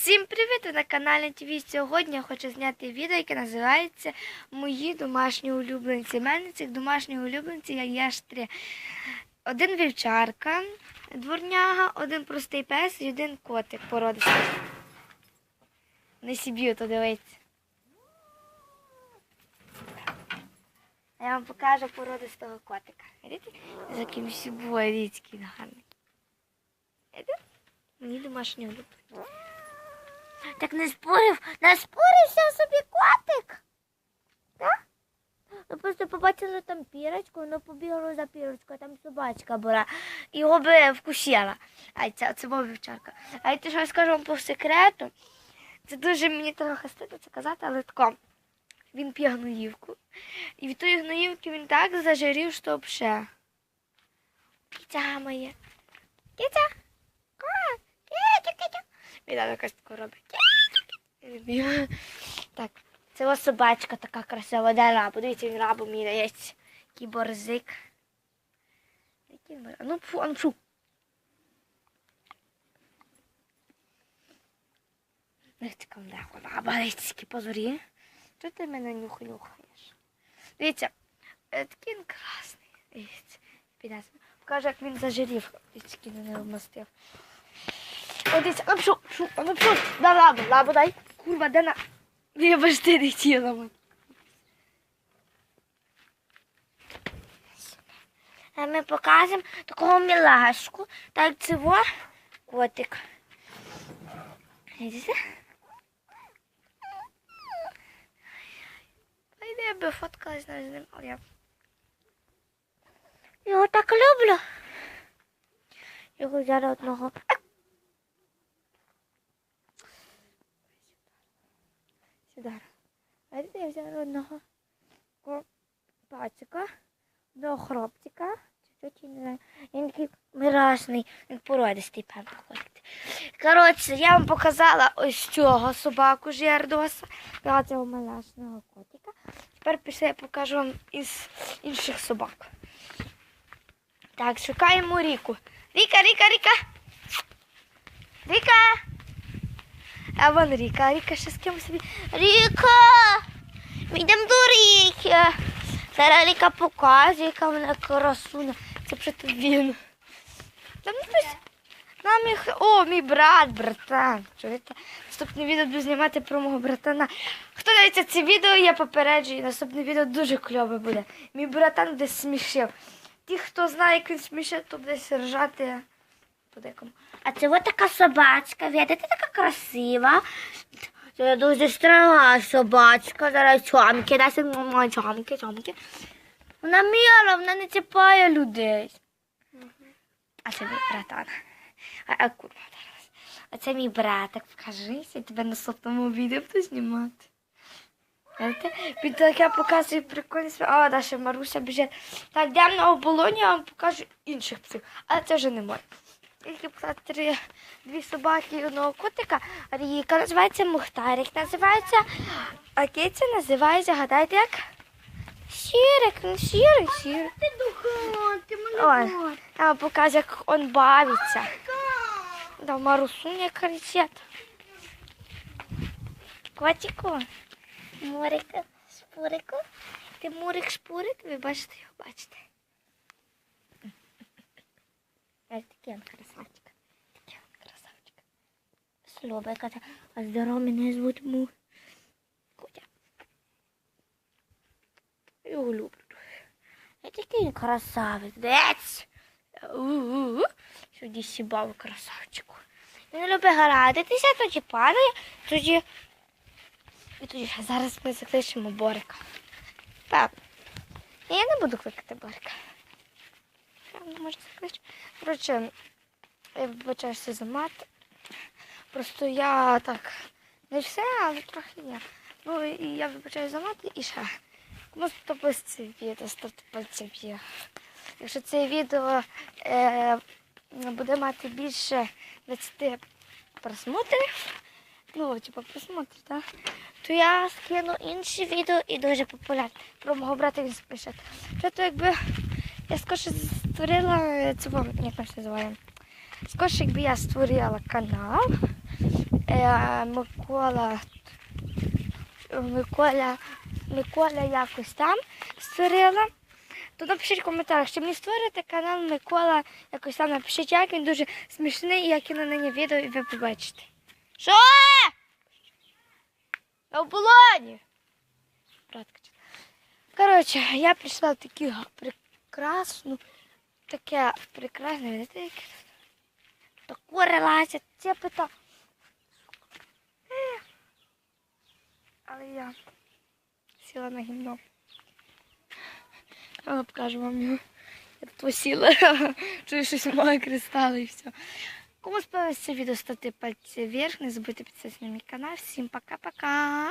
Всім привіт! На каналі ТВ. Сьогодні я хочу зняти відео, яке називається Мої домашні улюбленці. У мене цих домашніх улюбленців є аж три. Один вівчарка, дворняга, один простий пес і один котик породистий. Не сіб'ю, то дивиться. Я вам покажу породистого котика. Видите? З яким сібою, дивіться, який гарний. Мені домашні улюбленці. Так не спорив, не спорився собі котик. Ну просто побачили там пірочку, воно побігло за пірочкою, там собачка була. Його би вкусила. А це, це була вівчарка. А я те, що скажу вам по секрету, це дуже мені трохи стидно це казати, але тако. Він п'є гноївку. І від тої гноївки він так зажирів, що взагалі. Киця моє. Киця. Киця. Там якось тако робить. Так, це ось собачка така красива, де раб. Дивіться, він рабом мій дається. Який борзик. Ну, фу, ну, фу. Камдеко, раба, які позорі. Чого ти мене нюху нюхаєш? Дивіться, е, такий він красний. Дивіться. Покажу, як він зажирів. Дивіться, який не вмастив. О, дивіться, а ну пшу, а ну пшу, дай лабу, лабу дай. Курва, де на... Вибачте, не хотіла. А ми покажемо такого мілашку, так цього котик. Видите? Пойди, я би фоткалась з ним, але я його так люблю. Його взяли одного. Сюди. Бачите, я взяла одного пацика, одного хлопчика. Чуть-чуть, не знаю. Він такий мирашний, він породистий, певно, ходить. Коротше, я вам показала ось цього собаку Жердоса, цього милашного котика. Тепер після я покажу вам із інших собак. Так, шукаємо Ріку. Ріка, Ріка, Ріка. Ріка. А вон Ріка, а Ріка ще з ким собі. Ріка! Ми йдемо до Ріки. Зараз Ріка показує, яка вона красуня. Це тут він. Там хтось. Нам їх. О, мій брат, братан. Чуєте? Наступне відео буду знімати про мого братана. Хто дивиться це відео, я попереджую. Наступне відео дуже кльове буде. Мій братан десь смішив. Ті, хто знає, як він смішив, то буде ржати по декому. А це ось така собачка, видите, така красива. Це дуже строга собачка. Зараз чомки, дасть чомки, чомки. Вона міла, вона не чіпає людей. А це мій братан. А, а курва. А це мій братик, покажись, я тебе на наступному відео буду знімати. Він таке показує прикольні справи. А, Даша Маруся біжить. Так, йдемо на оболоні, я вам покажу інших псів. Але це вже не моє. Три, дві собаки і одного котика. Ріка називається Мухтарик, називається, а киця називається, гадайте як? Сірик, ну сірик, сірик. Ой, я вам покажу, як він бавиться. Да, Марусуня кричить. Котику, Мурику, шпурику. Ти Мурик шпурик, ви бачите його, бачите. Ось такий він красавчик. Такий він красавчик. Слюбай, ката. А здорово, мене звуть Мур. Котя. Я Його люблю. Я такий красавець. Дець. Сюди сібав красавчику. Він любить гратися, тоді падає, тоді. І тоді зараз ми закличемо Борика. Так. Я не буду кликати Борика. Не можу. Коротше, я вибачаюся за мат. Просто я так. Не все, але трохи є. Ну і я вибачаю за мат і ще. Кому сподобалось це відео, ставте пальці вверх. Якщо це відео е, буде мати більше 20 просмотрів, ну, типу просмотрів, так? То я скину інші відео і дуже популярне. Про мого брата він спише. Тобто якби я скорше створила е, цього, як нам це називає. Скорше, якби я створила канал, е, Микола. Микола, Микола якось там створила. То напишіть в коментарях, чи мені створити канал Микола якось там напишіть, як він дуже смішний, і як я на нині відео, і ви побачите. Що? На оболоні. Коротше, я прийшла в таку прекрасну, таке прекрасне, видите, яке тут? Таку релацію, цепита. Але я сіла на гімно. Я покажу вам його. Я тут посіла. Чую, щось має кристали і все. Кому сподобалося це відео, ставте пальці вверх. Не забудьте підписатися на мій канал. Всім пока-пока.